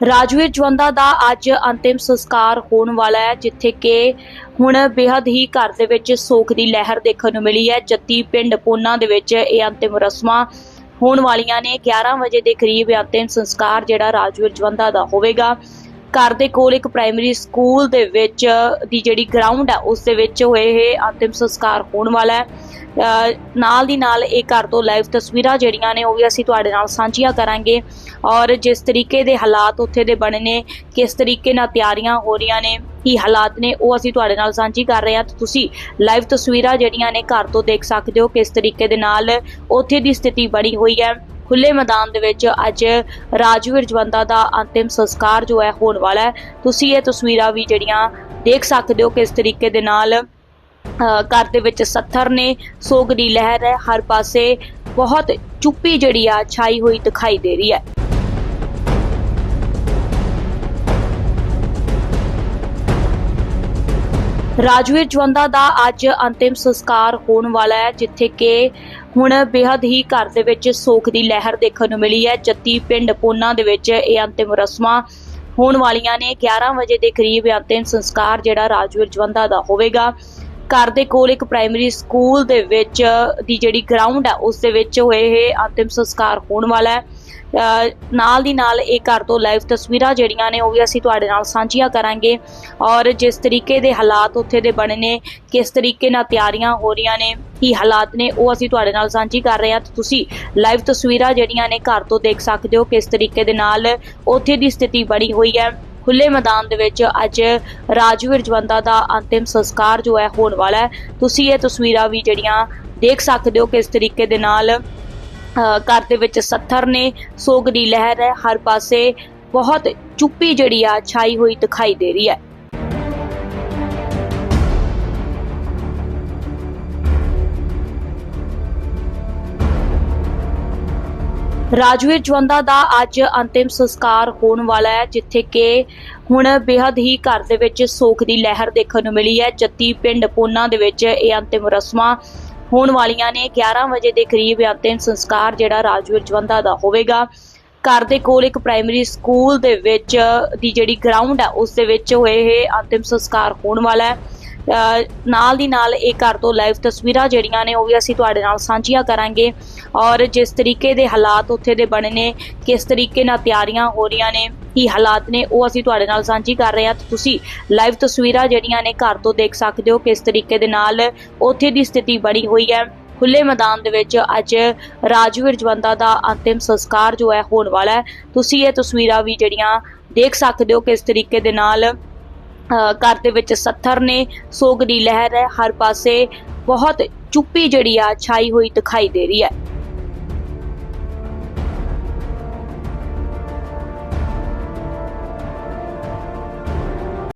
ਰਾਜਵੀਰ ਜਵੰਦਾ ਦਾ ਅੱਜ ਅੰਤਿਮ ਸੰਸਕਾਰ ਹੋਣ ਵਾਲਾ ਹੈ, ਜਿੱਥੇ ਕਿ ਹੁਣ ਬੇहद ਹੀ ਘਰ ਦੇ ਵਿੱਚ ਸੋਗ ਦੀ ਲਹਿਰ ਦੇਖਣ ਨੂੰ ਮਿਲੀ ਹੈ। ਜੱਤੀ ਪਿੰਡ ਪੋਨਾ ਦੇ ਵਿੱਚ ਇਹ ਅੰਤਿਮ ਰਸਮਾਂ ਹੋਣ ਵਾਲੀਆਂ ਨੇ। 11 ਵਜੇ ਦੇ ਕਰੀਬ ਅੰਤਿਮ ਸੰਸਕਾਰ ਜਿਹੜਾ ਰਾਜਵੀਰ ਜਵੰਦਾ ਦਾ ਹੋਵੇਗਾ। ਘਰ ਦੇ ਕੋਲ ਇੱਕ ਪ੍ਰਾਇਮਰੀ ਸਕੂਲ ਦੇ ਵਿੱਚ ਦੀ ਜਿਹੜੀ ਗਰਾਊਂਡ ਹੈ, ਉਸ ਦੇ ਵਿੱਚ ਹੋਏ ਇਹ ਅੰਤਿਮ ਸੰਸਕਾਰ ਹੋਣ ਵਾਲਾ ਹੈ। ਨਾਲ ਦੀ ਨਾਲ ਇਹ ਘਰ ਤੋਂ ਲਾਈਵ ਤਸਵੀਰਾਂ ਜਿਹੜੀਆਂ ਨੇ, ਉਹ ਵੀ ਅਸੀਂ ਤੁਹਾਡੇ ਨਾਲ ਸਾਂਝੀਆਂ ਕਰਾਂਗੇ। ਔਰ ਜਿਸ ਤਰੀਕੇ ਦੇ ਹਾਲਾਤ ਉੱਥੇ ਦੇ ਬਣੇ ਨੇ, ਕਿਸ ਤਰੀਕੇ ਨਾਲ ਤਿਆਰੀਆਂ ਹੋ ਰਹੀਆਂ ਨੇ, ਕੀ ਹਾਲਾਤ ਨੇ, ਉਹ ਅਸੀਂ ਤੁਹਾਡੇ ਨਾਲ ਸਾਂਝੀ ਕਰ ਰਹੇ ਹਾਂ। ਤੁਸੀਂ ਲਾਈਵ ਤਸਵੀਰਾਂ ਜਿਹੜੀਆਂ ਨੇ ਘਰ ਤੋਂ ਦੇਖ ਸਕਦੇ ਹੋ ਕਿਸ ਤਰੀਕੇ ਦੇ ਨਾਲ ਉੱਥੇ ਦੀ ਸਥਿਤੀ ਬਣੀ ਹੋਈ ਹੈ। ਖੁੱਲੇ ਮੈਦਾਨ ਦੇ ਵਿੱਚ ਅੱਜ ਰਾਜਵੀਰ ਜਵੰਦਾ ਦਾ ਅੰਤਿਮ ਸੰਸਕਾਰ ਜੋ ਹੈ ਹੋਣ ਵਾਲਾ ਹੈ। ਤੁਸੀਂ ਇਹ ਤਸਵੀਰਾਂ ਵੀ ਜਿਹੜੀਆਂ ਦੇਖ ਸਕਦੇ ਹੋ ਕਿਸ ਤਰੀਕੇ ਦੇ ਨਾਲ ਘਰ ਦੇ ਵਿੱਚ ਸੱਥਰ ਨੇ, ਸੋਗ ਦੀ ਲਹਿਰ ਹੈ, ਹਰ ਪਾਸੇ ਬਹੁਤ ਚੁੱਪੀ ਜਿਹੜੀ ਆ ਛਾਈ ਹੋਈ ਦਿਖਾਈ ਦੇ ਰਹੀ ਹੈ। ਰਾਜਵੀਰ ਜਵੰਦਾ ਦਾ ਅੱਜ ਅੰਤਿਮ ਸੰਸਕਾਰ ਹੋਣ ਵਾਲਾ ਹੈ, ਜਿੱਥੇ ਕਿ ਹੁਣ ਬੇहद ਹੀ ਘਰ ਦੇ ਵਿੱਚ ਸੋਗ ਦੀ ਲਹਿਰ ਦੇਖਣ ਨੂੰ ਮਿਲੀ ਹੈ। ਜੱਤੀ ਪਿੰਡ ਪੋਨਾ ਦੇ ਵਿੱਚ ਇਹ ਅੰਤਿਮ ਰਸਮਾਂ ਹੋਣ ਵਾਲੀਆਂ ਨੇ। 11 ਵਜੇ ਦੇ ਕਰੀਬ ਅੰਤਿਮ ਸੰਸਕਾਰ ਜਿਹੜਾ ਰਾਜਵੀਰ ਜਵੰਦਾ ਦਾ ਹੋਵੇਗਾ। ਘਰ ਦੇ ਕੋਲ ਇੱਕ ਪ੍ਰਾਇਮਰੀ ਸਕੂਲ ਦੇ ਵਿੱਚ ਦੀ ਜਿਹੜੀ ਗਰਾਊਂਡ ਹੈ ਉਸ ਦੇ ਵਿੱਚ ਹੋਏ ਇਹ ਅੰਤਿਮ ਸੰਸਕਾਰ ਹੋਣ ਵਾਲਾ ਹੈ। ਨਾਲ ਦੀ ਨਾਲ ਇਹ ਘਰ ਤੋਂ ਲਾਈਵ ਤਸਵੀਰਾਂ ਜਿਹੜੀਆਂ ਨੇ, ਉਹ ਵੀ ਅਸੀਂ ਤੁਹਾਡੇ ਨਾਲ ਸਾਂਝੀਆਂ ਕਰਾਂਗੇ। ਔਰ ਜਿਸ ਤਰੀਕੇ ਦੇ ਹਾਲਾਤ ਉੱਥੇ ਦੇ ਬਣੇ ਨੇ, ਕਿਸ ਤਰੀਕੇ ਨਾਲ ਤਿਆਰੀਆਂ ਹੋ ਰਹੀਆਂ ਨੇ, ਕੀ ਹਾਲਾਤ ਨੇ, ਉਹ ਅਸੀਂ ਤੁਹਾਡੇ ਨਾਲ ਸਾਂਝੀ ਕਰ ਰਹੇ ਹਾਂ। ਤੇ ਤੁਸੀਂ ਲਾਈਵ ਤਸਵੀਰਾਂ ਜਿਹੜੀਆਂ ਨੇ ਘਰ ਤੋਂ ਦੇਖ ਸਕਦੇ ਹੋ ਕਿਸ ਤਰੀਕੇ ਦੇ ਨਾਲ ਉੱਥੇ ਦੀ ਸਥਿਤੀ ਬਣੀ ਹੋਈ ਹੈ। ਖੁੱਲੇ ਮੈਦਾਨ ਦੇ ਵਿੱਚ ਅੱਜ ਰਾਜਵੀਰ ਜਵੰਦਾ ਦਾ ਅੰਤਿਮ ਸੰਸਕਾਰ ਜੋ ਹੈ ਹੋਣ ਵਾਲਾ ਹੈ। ਤੁਸੀਂ ਇਹ ਤਸਵੀਰਾਂ ਵੀ ਜਿਹੜੀਆਂ ਦੇਖ ਸਕਦੇ ਹੋ ਕਿਸ ਤਰੀਕੇ ਦੇ ਨਾਲ ਅਹ ਘਰ ਦੇ ਵਿੱਚ ਸੱਥਰ ਨੇ, ਸੋਗ ਦੀ ਲਹਿਰ ਹੈ। ਹਰ ਪਾਸੇ ਬਹੁਤ ਚੁੱਪੀ ਜਿਹੜੀ ਆ ਛਾਈ ਹੋਈ ਦਿਖਾਈ ਦੇ ਰਹੀ ਹੈ। ਰਾਜਵੀਰ ਜਵੰਦਾ ਦਾ ਅੱਜ ਅੰਤਿਮ ਸੰਸਕਾਰ ਹੋਣ ਵਾਲਾ ਹੈ, ਜਿੱਥੇ ਕਿ ਹੁਣ ਬੇहद ਹੀ ਘਰ ਦੇ ਵਿੱਚ ਸੋਗ ਦੀ ਲਹਿਰ ਦੇਖਣ ਨੂੰ ਮਿਲੀ ਹੈ। ਜੱਤੀ ਪਿੰਡ ਪੋਨਾ ਦੇ ਵਿੱਚ ਇਹ ਅੰਤਿਮ ਰਸਮਾਂ ਹੋਣ ਵਾਲੀਆਂ ਨੇ। 11 ਵਜੇ ਦੇ ਕਰੀਬ ਅੰਤਿਮ ਸੰਸਕਾਰ ਜਿਹੜਾ ਰਾਜਵੀਰ ਜਵੰਦਾ ਦਾ ਹੋਵੇਗਾ। ਘਰ ਦੇ ਕੋਲ ਇੱਕ ਪ੍ਰਾਇਮਰੀ ਸਕੂਲ ਦੇ ਵਿੱਚ ਦੀ ਜਿਹੜੀ ਗਰਾਊਂਡ ਹੈ, ਉਸ ਦੇ ਵਿੱਚ ਹੋਏ ਇਹ ਅੰਤਿਮ ਸੰਸਕਾਰ ਹੋਣ ਵਾਲਾ ਹੈ। ਨਾਲ ਦੀ ਨਾਲ ਇਹ ਘਰ ਤੋਂ ਲਾਈਵ ਤਸਵੀਰਾਂ ਜਿਹੜੀਆਂ ਨੇ, ਉਹ ਵੀ ਅਸੀਂ ਤੁਹਾਡੇ ਨਾਲ ਸਾਂਝੀਆਂ ਕਰਾਂਗੇ। ਔਰ ਜਿਸ ਤਰੀਕੇ ਦੇ ਹਾਲਾਤ ਉੱਥੇ ਦੇ ਬਣੇ ਨੇ, ਕਿਸ ਤਰੀਕੇ ਨਾਲ ਤਿਆਰੀਆਂ ਹੋ ਰਹੀਆਂ ਨੇ, ਕੀ ਹਾਲਾਤ ਨੇ, ਉਹ ਅਸੀਂ ਤੁਹਾਡੇ ਨਾਲ ਸਾਂਝੀ ਕਰ ਰਹੇ ਹਾਂ। ਤੁਸੀਂ ਲਾਈਵ ਤਸਵੀਰਾਂ ਜਿਹੜੀਆਂ ਨੇ ਘਰ ਤੋਂ ਦੇਖ ਸਕਦੇ ਹੋ ਕਿਸ ਤਰੀਕੇ ਦੇ ਨਾਲ ਉੱਥੇ ਦੀ ਸਥਿਤੀ ਬਣੀ ਹੋਈ ਹੈ। ਖੁੱਲੇ ਮੈਦਾਨ ਦੇ ਵਿੱਚ ਅੱਜ ਰਾਜਵੀਰ ਜਵੰਦਾ ਦਾ ਅੰਤਿਮ ਸੰਸਕਾਰ ਜੋ ਹੈ ਹੋਣ ਵਾਲਾ ਹੈ। ਤੁਸੀਂ ਇਹ ਤਸਵੀਰਾਂ ਵੀ ਜਿਹੜੀਆਂ ਦੇਖ ਸਕਦੇ ਹੋ ਕਿਸ ਤਰੀਕੇ ਦੇ ਨਾਲ ਘਰ ਦੇ ਵਿੱਚ ਸੱਥਰ ਨੇ, ਸੋਗ ਦੀ ਲਹਿਰ ਹੈ, ਹਰ ਪਾਸੇ ਬਹੁਤ ਚੁੱਪੀ ਜਿਹੜੀ ਆ ਛਾਈ ਹੋਈ ਦਿਖਾਈ ਦੇ ਰਹੀ ਹੈ।